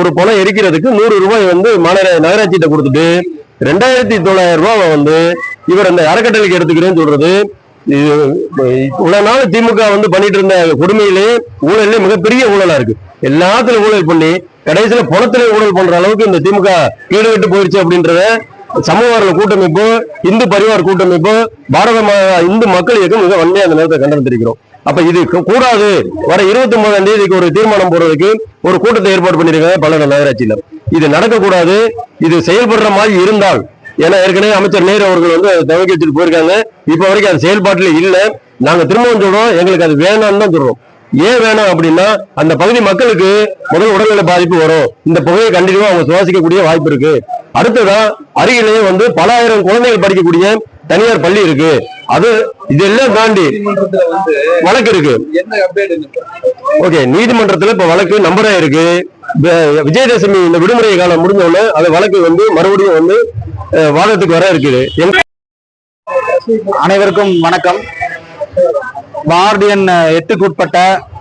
ஒரு பணம் எரிக்கிறதுக்கு நூறு ரூபாய் வந்து மாநகர நகராட்சிகிட்ட கொடுத்துட்டு ரெண்டாயிரத்தி தொள்ளாயிரம் ரூபாய் வந்து இவர் அந்த அறக்கட்டளைக்கு எடுத்துக்கிறேன்னு சொல்றது. இவ்வளவு நாள் திமுக வந்து பண்ணிட்டு இருந்த கொடுமையிலே ஊழல்ல மிகப்பெரிய ஊழலா இருக்கு. எல்லாத்துலயும் ஊழல் பண்ணி கடைசியில பணத்துல ஊழல் பண்ற அளவுக்கு இந்த திமுக ஈடுபட்டு போயிருச்சு அப்படின்றத சமூக கூட்டமைப்பு இந்து பரிவார் கூட்டமைப்பு பாரத இந்து மக்கள் இயக்கம் மிக வன்மையா அந்த நேரத்தை கண்டனத்திருக்கிறோம் அப்ப இது கூடாது. வர இருபத்தி ஒன்பதாம் தேதிக்கு ஒரு தீர்மானம் போடுறதுக்கு ஒரு கூட்டத்தை ஏற்பாடு பண்ணிருக்காங்க பல்லட நகராட்சியில. இது நடக்கக்கூடாது. இது செயல்படுற மாதிரி இருந்தால் ஏன்னா ஏற்கனவே அமைச்சர் நேரு அவர்கள் வந்து அதை துவக்கி வச்சுட்டு போயிருக்காங்க. இப்ப வரைக்கும் அது செயல்பாட்டுல இல்லை. நாங்க திரும்பவும் சொல்றோம் எங்களுக்கு அது வேணாம்னு தான் சொல்றோம். ஏன் வேணாம் அப்படின்னா அந்த பகுதி மக்களுக்கு முதல் உடல்நல பாதிப்பு வரும். இந்த புகையை கண்டினியூவா அவங்க சுவாசிக்கக்கூடிய வாய்ப்பு இருக்கு. அடுத்ததான் அருகிலேயே வந்து பல ஆயிரம் குழந்தைகள் படிக்கக்கூடிய தனியார் பள்ளி இருக்கு. அது இதெல்லாம் தாண்டி வழக்கு இருக்கு. ஓகே நீதிமன்றத்துல இப்ப வழக்கு நம்பரா இருக்கு. விஜயதசமி இந்த விடுமுறை காலம் முடிஞ்ச உடனே அந்த வழக்கு வந்து மறுபடியும் வந்து வாதத்துக்கு வர இருக்குது. அனைவருக்கும் வணக்கம். வார்டியன் எட்டுக்குட்பட்ட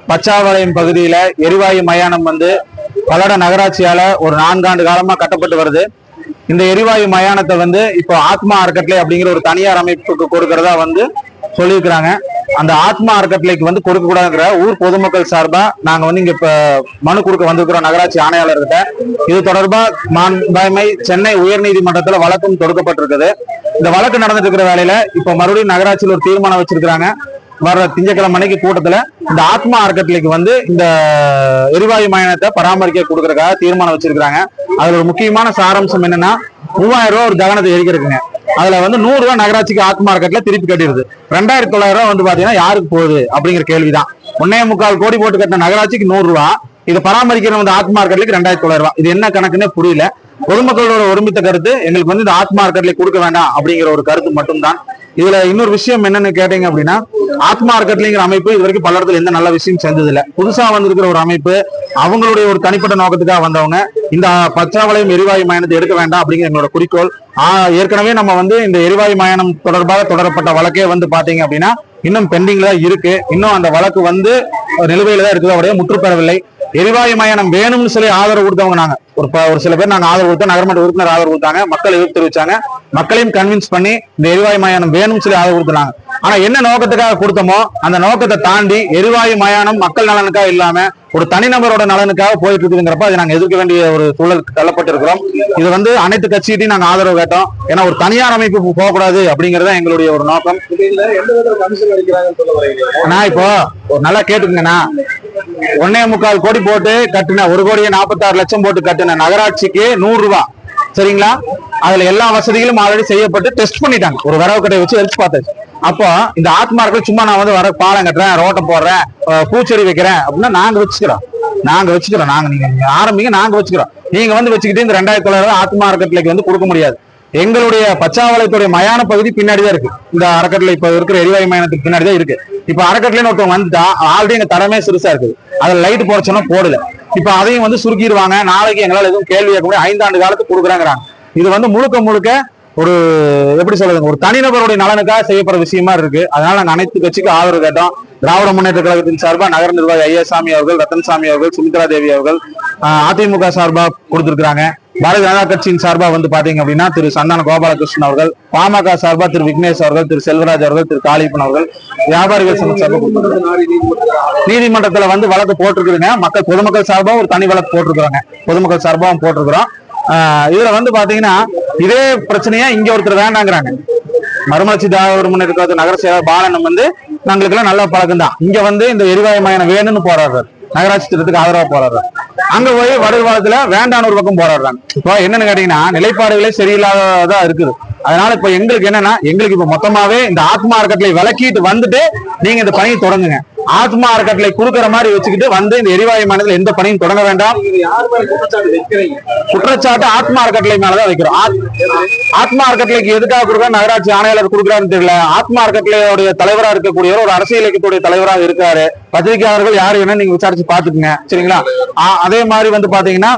பச்சாவளையம் பகுதியில எரிவாயு மயானம் வந்து பல்லட நகராட்சியால ஒரு நான்காண்டு காலமா கட்டப்பட்டு வருது. இந்த எரிவாயு மயானத்தை வந்து இப்போ ஆத்மா அறக்கட்டளை அப்படிங்கிற ஒரு தனியார் அமைப்புக்கு கொடுக்கறதா வந்து சொல்லியிருக்கிறாங்க. அந்த ஆத்மா அறக்கட்டளைக்கு வந்து கொடுக்க கூடாதுங்கிற ஊர் பொதுமக்கள் சார்பா நாங்க வந்து இங்க இப்ப மனு கொடுக்க வந்திருக்கிறோம் நகராட்சி ஆணையாளர்கிட்ட. இது தொடர்பா மாண்பாய்மை சென்னை உயர்நீதிமன்றத்துல வழக்கும் தொடுக்கப்பட்டிருக்குது. இந்த வழக்கு நடந்துட்டு இருக்கிற வேலையில இப்ப மறுபடியும் நகராட்சியில் ஒரு தீர்மானம் வச்சிருக்கிறாங்க. வர்ற திங்கக்கிழமை அன்னைக்கு கூட்டத்துல இந்த ஆத்மா அறக்கட்டளைக்கு வந்து இந்த எரிவாயு மயானத்தை பராமரிக்க கொடுக்கறதுக்காக தீர்மானம் வச்சிருக்காங்க அதுல ஒரு முக்கியமான சாராம்சம் என்னன்னா மூவாயிரம் ரூபாய் ஒரு தகனத்தை எரிக்கிறதுக்குங்க. அதுல வந்து நூறு ரூபாய் நகராட்சிக்கு ஆத்மா அறக்கட்டளை திருப்பி கட்டிடுது. ரெண்டாயிரத்தி தொள்ளாயிரம் ரூபாய் வந்து பாத்தீங்கன்னா யாருக்கு போகுது அப்படிங்கிற கேள்விதான். ஒன்னே முக்கால் கோடி போட்டு கட்டின நகராட்சிக்கு நூறு ரூபாய் இதை பராமரிக்கிற வந்து ஆத்மா அறக்கட்டளைக்கு ரெண்டாயிரத்தி தொள்ளாயிரம் ரூபாய். இது என்ன கணக்குன்னே புரியல. பொதுமக்களோட ஒருமித்த கருத்து எங்களுக்கு வந்து இந்த ஆத்மா அறக்கட்டளை கொடுக்க வேண்டாம் அப்படிங்கிற ஒரு கருத்து மட்டும்தான். இதுல இன்னொரு விஷயம் என்னன்னு கேட்டீங்க அப்படின்னா ஆத்மா அறக்கட்டளைங்கிற அமைப்பு இது வரைக்கும் பல்லடத்துல எந்த நல்ல விஷயம் செஞ்சது இல்ல புதுசா வந்திருக்கிற ஒரு அமைப்பு அவங்களுடைய ஒரு தனிப்பட்ட நோக்கத்துக்காக வந்தவங்க இந்த பச்சாவளையம் எரிவாயு மயானத்தை எடுக்க வேண்டாம் அப்படிங்கிற எங்களோட குறிக்கோள். ஆஹ் ஏற்கனவே நம்ம வந்து இந்த எரிவாயு மயானம் தொடர்பாக தொடரப்பட்ட வழக்கே வந்து பாத்தீங்க அப்படின்னா இன்னும் பெண்டிங்ல இருக்கு. இன்னும் அந்த வழக்கு வந்து நிலுவையில தான் இருக்குது அவருடைய முற்று பெறவில்லை எரிவாயு மயானம் வேணும்னு சொல்லி ஆதரவு கொடுத்தவங்க நாங்க. ஒரு ஒரு சில பேர் நாங்க ஆதரவு கொடுத்தோம் நகர்மன்ற உறுப்பினர் ஆதரவு கொடுத்தாங்க மக்கள் எதிர்ப்பு தெரிவிச்சாங்க மக்களையும் கன்வின்ஸ் பண்ணி இந்த எரிவாயு மயானம் வேணும்னு சொல்லி ஆதரவு கொடுத்தாங்க ஆனா என்ன நோக்கத்துக்காக கொடுத்தோமோ அந்த நோக்கத்தை தாண்டி எரிவாயு மயானம் மக்கள் நலனுக்காக இல்லாம ஒரு தனிநபரோட நலனுக்காக போயிட்டு இருக்குதுங்கிறப்ப அதை நாங்க எதிர்க்க வேண்டிய ஒரு சூழல் தள்ளப்பட்டிருக்கிறோம். இது வந்து அனைத்து கட்சிகிட்டையும் நாங்க ஆதரவு கேட்டோம். ஏன்னா ஒரு தனியார் அமைப்பு போகக்கூடாது அப்படிங்கறத தான் எங்களுடைய ஒரு நோக்கம். நான் ஆனா இப்போ நல்லா கேட்டுக்கங்கண்ணா. ஒன்னே முக்கால் கோடி போட்டு கட்டின ஒரு கோடியே நாற்பத்தாறு லட்சம் போட்டு கட்டின நகராட்சிக்கு நூறு ரூபாய் சரிங்களா? அதுல எல்லா வசதிகளும் ஆல்ரெடி செய்யப்பட்டு டெஸ்ட் பண்ணிட்டாங்க. ஒரு வரவு கடை வச்சு எடுத்து பார்த்தாச்சு. அப்போ இந்த ஆத்மார்கள் சும்மா நான் வந்து வர பாலம் கட்டுறேன் ரோட்டம் போடுறேன் பூச்செடி வைக்கிறேன் அப்படின்னா நாங்க வச்சுக்கிறோம். நாங்க வச்சுக்கிறோம். நாங்க நீங்க நீங்க ஆரம்பிங்க நாங்க வச்சுக்கிறோம். நீங்க வந்து வச்சுக்கிட்டு இந்த ரெண்டாயிரத்தி தொள்ளாயிரம் ஆத்மா அறக்கட்டளைக்கு வந்து கொடுக்க முடியாது. எங்களுடைய பச்சாவளையத்துடைய மயான பகுதி பின்னாடி தான் இருக்கு. இந்த அறக்கட்டளை இப்ப இருக்கிற எரிவாயு மயானத்துக்கு பின்னாடி தான் இருக்கு. இப்ப அறக்கட்டளைன்னு ஒருத்தவங்க வந்துட்டா ஆல்ரெடி எங்க தரமே சிறுசா இருக்குது. அதுல லைட் போடச்சோன்னா போடல. இப்ப அதையும் வந்து சுருக்கிடுவாங்க. நாளைக்கு எங்களால் எதுவும் கேள்வி கேட்க முடியும் ஐந்தாண்டு காலத்துக்கு கொடுக்குறாங்கிறாங்க. இது வந்து முழுக்க முழுக்க ஒரு எப்படி சொல்றதுங்க ஒரு தனிநபருடைய நலனுக்காக செய்யப்படுற விஷயமா இருக்கு. அதனால நாங்க அனைத்து கட்சிக்கும் ஆதரவு கேட்டோம். திராவிட முன்னேற்ற கழகத்தின் சார்பா நகர நிர்வாகி ஐயாசாமி அவர்கள் ரத்தன்சாமி அவர்கள் சுமித்ரா தேவி அவர்கள் அதிமுக சார்பா கொடுத்திருக்கிறாங்க. பாரதிய ஜனதா கட்சியின் சார்பா வந்து பாத்தீங்க அப்படின்னா திரு சந்தான கோபாலகிருஷ்ணன் அவர்கள் பாமக சார்பா திரு விக்னேஷ் அவர்கள் திரு செல்வராஜ் அவர்கள் திரு காளிப்பன் அவர்கள் வியாபாரிகள் சங்க நீதிமன்றத்துல வந்து வழக்கு போட்டிருக்குதுங்க. மக்கள் பொதுமக்கள் சார்பா ஒரு தனி வழக்கு போட்டிருக்கிறாங்க. பொதுமக்கள் சார்பாவும் போட்டிருக்கிறோம். ஆஹ் இதுல வந்து பாத்தீங்கன்னா இதே பிரச்சனையா இங்க ஒருத்தர் வேண்டாங்கிறாங்க. மறுமலர்ச்சி திராவிட இருக்கிற நகர சேவை பாலன் வந்து நாங்களுக்கு எல்லாம் நல்ல பழக்கம் தான். இங்க வந்து இந்த எரிவாயு மயானம் வேணும்னு போராடுறாரு. நகராட்சி திட்டத்துக்கு ஆதரவா போராடுறாரு. அங்க போய் வடகாலத்துல வேண்டான ஒரு பக்கம் போராடுறாங்க. இப்போ என்னன்னு கேட்டீங்கன்னா நிலைப்பாடுகளே சரியில்லாததா இருக்குது. அதனால இப்ப எங்களுக்கு என்னன்னா எங்களுக்கு இப்ப மொத்தமாவே இந்த ஆத்மா அறக்கட்டளை விளக்கிட்டு வந்துட்டு நீங்க இந்த பணியை தொடங்குங்க. ஆத்மா அறக்கட்டளை கொடுக்கற மாதிரி வச்சுக்கிட்டு வந்து இந்த எரிவாயு மாநிலத்தில் எந்த பணியும் தொடங்க வேண்டாம். மேல குற்றச்சாட்டு ஆத்மா அறக்கட்டளை மேலதான் வைக்கிறோம். ஆத்மா அறக்கட்டளைக்கு எதுக்காக கொடுக்க நகராட்சி ஆணையாளர் கொடுக்குறாருன்னு தெரியல. ஆத்மா அறக்கட்டளையோடைய தலைவரா இருக்கக்கூடியவர் ஒரு அரசியல் இயக்கத்துடைய தலைவராக இருக்காரு. பத்திரிகையாளர்கள் யாரு வேணும் நீங்க விசாரிச்சு பாத்துக்குங்க சரிங்களா? அதே மாதிரி வந்து பாத்தீங்கன்னா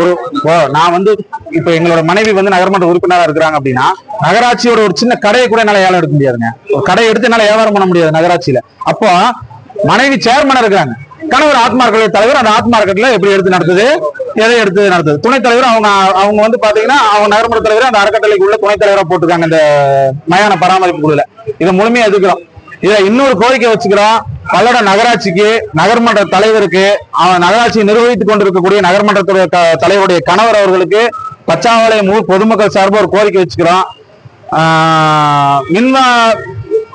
ஒரு இப்போ நான் வந்து இப்ப எங்களோட மனைவி வந்து நகர்மன்ற உறுப்பினரா இருக்கிறாங்க அப்படின்னா நகராட்சியோட ஒரு சின்ன கடையை கூட என்னால ஏலம் எடுக்க முடியாதுங்க. ஒரு கடையை எடுத்து என்னால வியாபாரம் பண்ண முடியாது நகராட்சியில. அப்போ மனைவி சேர்மனா இருக்காங்க கணவர் ஆத்மா தலைவர் அந்த ஆத்மா அறக்கட்டளை எப்படி எடுத்து நடத்துது? எதை எடுத்து நடத்துது? துணைத் தலைவர் அவங்க அவங்க வந்து பாத்தீங்கன்னா அவங்க நகர்மன்ற தலைவர் அந்த அறக்கட்டளைக்கு உள்ள துணைத் தலைவரா போட்டிருக்காங்க இந்த மயான பராமரிப்பு குழுல. இதை முழுமையா எதுக்குறோம் இதை இன்னொரு கோரிக்கை வச்சுக்கிறோம். பல்லட நகராட்சிக்கு நகர்மன்ற தலைவருக்கு அவன் நகராட்சியை நிர்வகித்துக் கொண்டிருக்கக்கூடிய நகர்மன்றத்துடைய தலைவருடைய கணவர் அவர்களுக்கு பச்சாவளையம் ஊர் பொதுமக்கள் சார்பாக ஒரு கோரிக்கை வச்சுக்கிறோம். ஆஹ்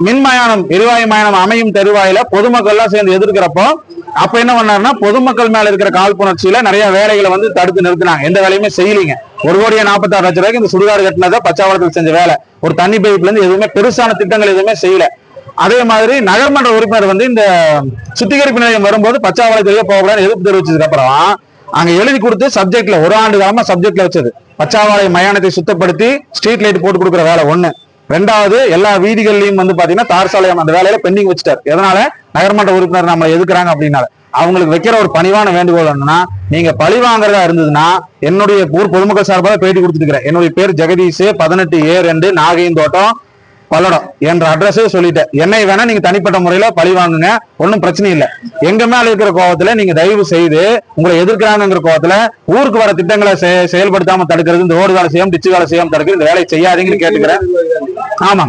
மின்மயானம் எரிவாயு மயானம் அமையும் தெருவாயில பொதுமக்கள் எல்லாம் சேர்ந்து எதிர்க்கிறப்போ அப்ப என்ன பண்ணாருன்னா பொதுமக்கள் மேல இருக்கிற காழ்ப்புணர்ச்சியில நிறைய வேலைகளை வந்து தடுத்து நிறுத்தினாங்க. எந்த வேலையுமே செய்யலீங்க. ஒரு கோடியே நாற்பத்தாறு லட்சம் ரூபாய்க்கு இந்த சுடுகாடு கட்டினதை பச்சாவளத்தில் செஞ்ச வேலை. ஒரு தண்ணி பைப்ல இருந்து எதுவுமே பெருசான திட்டங்கள் எதுவுமே செய்யல. அதே மாதிரி நகர்மன்ற உறுப்பினர் வந்து இந்த சுத்திகரிப்பு நிலையம் வரும்போது பச்சாவளத்திலேயே போகக்கூடாது எதிர்ப்பு தெரிவிச்சதுக்கு அப்புறம் அங்க எழுதி கொடுத்து சப்ஜெக்ட்ல ஒரு ஆண்டு காலமா சப்ஜெக்ட்ல வச்சது. பச்சாவாளை மயானத்தை சுத்தப்படுத்தி ஸ்ட்ரீட் லைட் போட்டு கொடுக்குற வேலை ஒண்ணு. ரெண்டாவது எல்லா வீதிகள்லயும் வந்து பாத்தீங்கன்னா தார் சாலையம் அந்த வேலையில பெண்டிங் வச்சுட்டார். எதனால? நகர்மன்ற உறுப்பினர் நம்ம எதுக்குறாங்க அப்படின்னால. அவங்களுக்கு வைக்கிற ஒரு பணிவான வேண்டுகோள் என்னன்னா நீங்க பழி வாங்குறதா இருந்ததுன்னா என்னுடைய ஊர் பொதுமக்கள் சார்பாக பேட்டி கொடுத்துருக்கிறேன் என்னுடைய பேர் ஜெகதீஷ் பதினெட்டு ஏ ரெண்டு நாகையின் தோட்டம் பல்லடம் என்ற அட்ரஸே சொல்லிட்டேன். என்னை வேணா நீங்க தனிப்பட்ட முறையில பழி வாங்குங்க. ஒன்னும் பிரச்சனை இல்லை. எங்க மேல இருக்கிற கோவத்துல நீங்க தயவு செய்து உங்களை எதிர்க்கிறாங்கிற கோவத்துல ஊருக்கு வர திட்டங்களை செயல்படுத்தாம தடுக்கிறது இந்த ஓடு வேலை செய்யாம டிச்சு வேலை செய்யாம தடுக்கிறது இந்த வேலையை செய்யாதீங்கன்னு கேட்டுக்கிறேன். ஆமா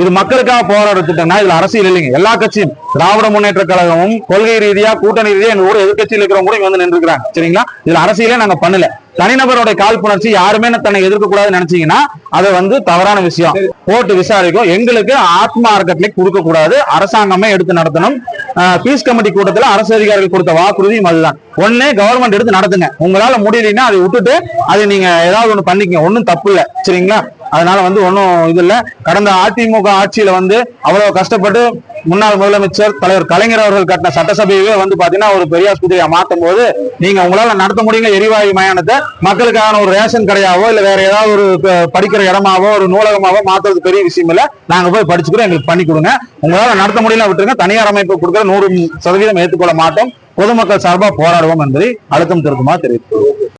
இது மக்களுக்காக போராட திட்டம்னா இதுல அரசியல் இல்லைங்க. எல்லா கட்சியும் திராவிட முன்னேற்ற கழகமும் கொள்கை ரீதியா கூட்டணி ரீதியா எங்க கூட எதிர்கட்சியில் இருக்கிறவங்க கூட இங்க வந்து நின்றுக்கிறாங்க சரிங்களா? இதுல அரசியலே நாங்க பண்ணல. தனிநபரோட காழ்ப்புணர்ச்சி யாருமே தன்னை எதிர்க்க கூடாதுன்னு நினைச்சீங்கன்னா அது வந்து தவறான விஷயம். போட்டு விசாரிக்கும். எங்களுக்கு ஆத்மா அறக்கட்டளை கொடுக்க கூடாது. அரசாங்கமே எடுத்து நடத்தணும். பீஸ் கமிட்டி கூட்டத்துல அரசு அதிகாரிகள் கொடுத்த வாக்குறுதியும் அதுதான். ஒண்ணு கவர்மெண்ட் எடுத்து நடத்துங்க. உங்களால முடியலைன்னா அதை விட்டுட்டு அதை நீங்க ஏதாவது ஒண்ணு பண்ணிக்கங்க. ஒண்ணும் தப்பு இல்ல. சரிங்களா? அதனால வந்து ஒன்றும் இது இல்லை கடந்த அதிமுக ஆட்சியில வந்து அவ்வளவு கஷ்டப்பட்டு முன்னாள் முதலமைச்சர் தலைவர் கலைஞர் அவர்கள் கட்டின சட்டசபையவே வந்து பாத்தீங்கன்னா ஒரு பெரிய ஆஸ்பத்திரியா மாத்தும் போது நீங்க உங்களால நடத்த முடியுங்க எரிவாயு மயானத்தை. மக்களுக்கான ஒரு ரேஷன் கடையாவோ இல்ல வேற ஏதாவது ஒரு படிக்கிற இடமாவோ ஒரு நூலகமாவோ மாத்துறது பெரிய விஷயம் இல்ல. நாங்க போய் படிச்சுக்கிறோம் எங்களுக்கு பண்ணி கொடுங்க. உங்களால நடத்த முடியல விட்டுருங்க. தனியார் அமைப்பு கொடுக்குற நூறு சதவீதம் ஏற்றுக்கொள்ள மாட்டோம். பொதுமக்கள் சார்பா போராடுவோம் என்பதை அழுத்தம் திருத்தமாக தெரிவித்துள்ளோம்